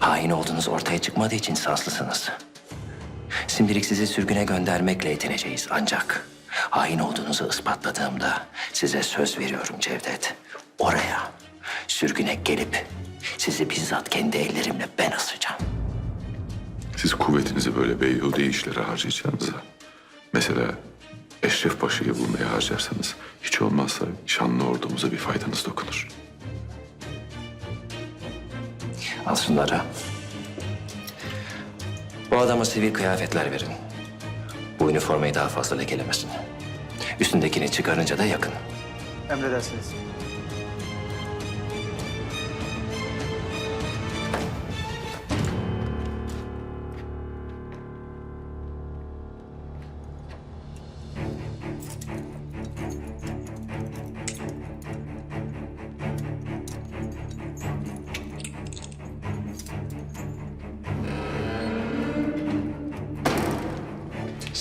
Hain olduğunuz ortaya çıkmadığı için şanslısınız. Şimdilik sizi sürgüne göndermekle yetineceğiz ancak... ...hain olduğunuzu ispatladığımda size söz veriyorum Cevdet. Oraya sürgüne gelip sizi bizzat kendi ellerimle ben asacağım. Siz kuvvetinizi böyle beyhude işlere harcayacağınıza... ...mesela Eşref Paşa'yı bulmaya harcarsanız... ...hiç olmazsa şanlı ordumuza bir faydanız dokunur. Al şunları. Bu adama sivil kıyafetler verin. Bu üniformayı daha fazla lekelemesin. Üstündekini çıkarınca da yakın. Emredersiniz.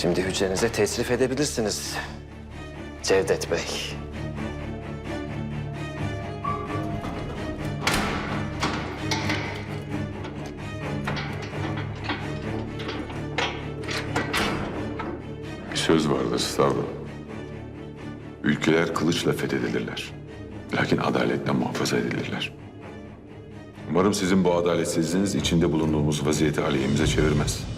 Şimdi hücrenize tesrif edebilirsiniz. Cevdet Bey. Bir söz vardır Stavro. Ülkeler kılıçla fethedilirler. Lakin adaletle muhafaza edilirler. Umarım sizin bu adaletsizliğiniz içinde bulunduğumuz vaziyeti aleyhimize çevirmez.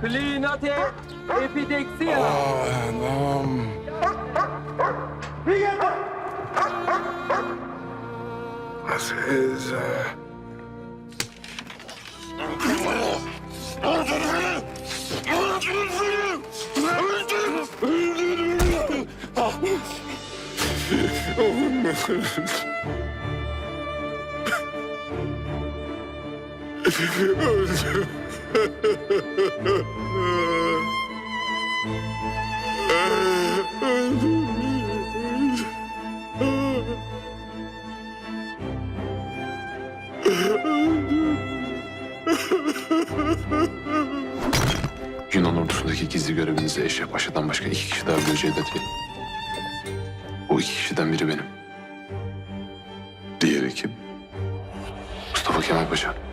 Klinate epideksiya. Yunan ordusundaki gizli görevinizi Eşref Paşa'dan başka iki kişi daha Cevdet Bey. O iki kişiden biri benim. Diğeri kim? Mustafa Kemal Paşa.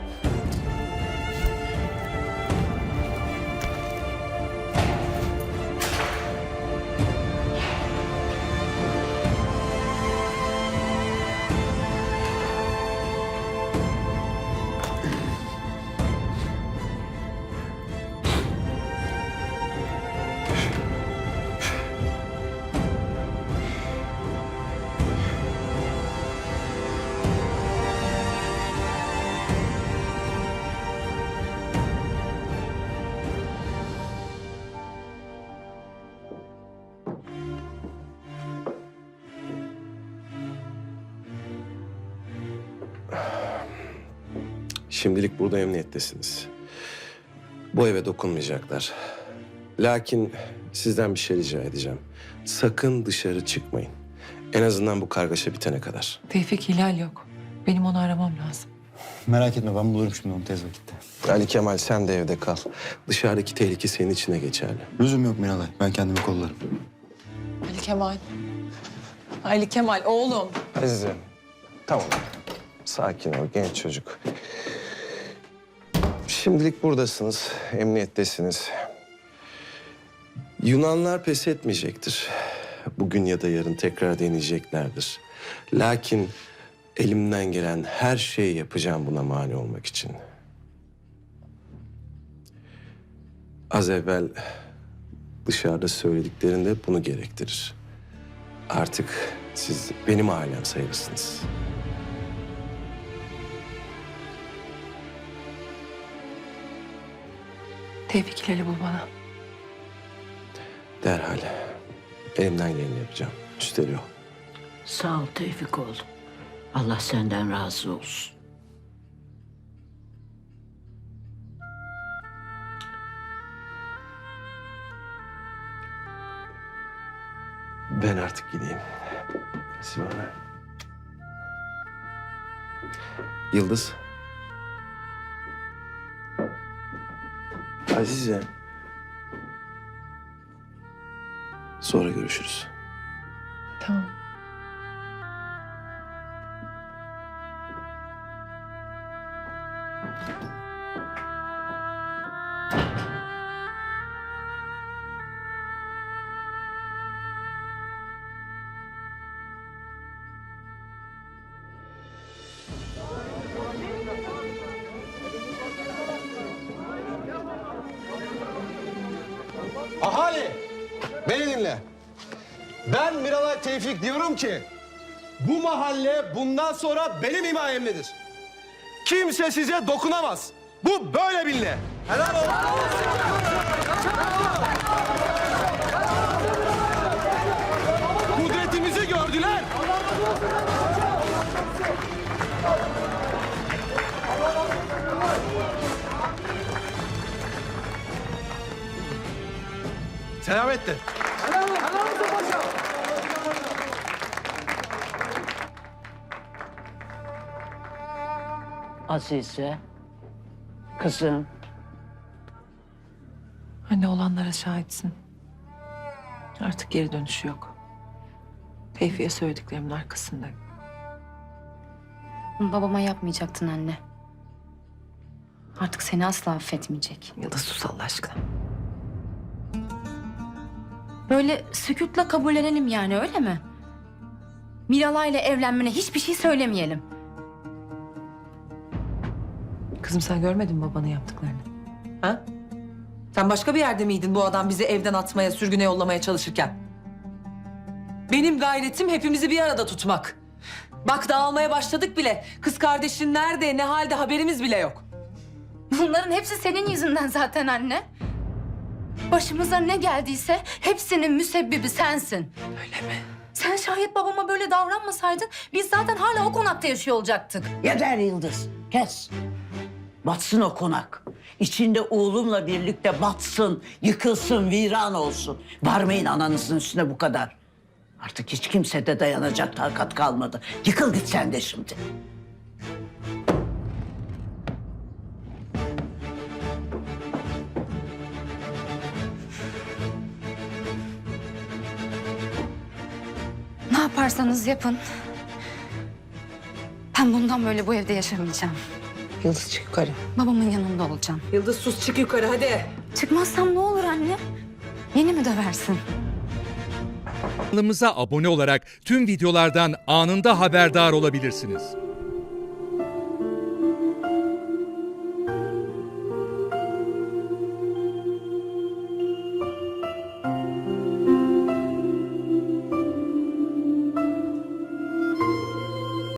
Şimdilik burada emniyettesiniz. Bu eve dokunmayacaklar. Lakin sizden bir şey rica edeceğim. Sakın dışarı çıkmayın. En azından bu kargaşa bitene kadar. Tevfik Hilal yok. Benim onu aramam lazım. Merak etme ben bulurum şimdi onu tez vakitte. Ali Kemal sen de evde kal. Dışarıdaki tehlike senin içine geçerli. Lüzum yok Miralay. Ben kendimi kollarım. Ali Kemal. Ali Kemal oğlum. Azize tamam. Sakin ol genç çocuk. Şimdilik buradasınız. Emniyettesiniz. Yunanlar pes etmeyecektir. Bugün ya da yarın tekrar deneyeceklerdir. Lakin elimden gelen her şeyi yapacağım buna mani olmak için. Az evvel dışarıda söylediklerinde bunu gerektirir. Artık siz benim ailem sayılırsınız. Tevfik Hilal'i bul bana. Derhal. Elimden geleni yapacağım. Üsteli o. Sağ ol Tevfik oğlum. Allah senden razı olsun. Ben artık gideyim. Sibel. Yıldız. Azize. Sonra görüşürüz. Tamam. Ben Miralay Tevfik diyorum ki, bu mahalle bundan sonra benim himayemdedir. Kimse size dokunamaz. Bu böyle bilinle. Helal olsun. Kudretimizi gördüler. Selametle. Azize, kızım. Anne olanlara şahitsin. Artık geri dönüşü yok. Tevfik'e söylediklerimin arkasındayım. Bunu babama yapmayacaktın anne. Artık seni asla affetmeyecek. Yıldız sus Allah aşkına. Böyle sükutla kabullenelim yani öyle mi? Miralay'la evlenmene hiçbir şey söylemeyelim. Kızım sen görmedin mi babanın yaptıklarını? Ha? Sen başka bir yerde miydin bu adam bizi evden atmaya, sürgüne yollamaya çalışırken? Benim gayretim hepimizi bir arada tutmak. Bak dağılmaya başladık bile. Kız kardeşin nerede, ne halde haberimiz bile yok. Bunların hepsi senin yüzünden zaten anne. Başımıza ne geldiyse hepsinin müsebbibi sensin. Öyle mi? Sen şayet babama böyle davranmasaydın biz zaten hala o konakta yaşıyor olacaktık. Yeter Yıldız, kes. Batsın o konak. İçinde oğlumla birlikte batsın, yıkılsın, viran olsun. Varmayın ananızın üstüne bu kadar. Artık hiç kimse de dayanacak takat kalmadı. Yıkıl git sen de şimdi. Yaparsanız yapın. Ben bundan böyle bu evde yaşamayacağım. Yıldız çık yukarı. Babamın yanında olacağım. Yıldız sus çık yukarı hadi. Çıkmazsam ne olur anne? Yeni mi döversin? Kanalımıza abone olarak tüm videolardan anında haberdar olabilirsiniz.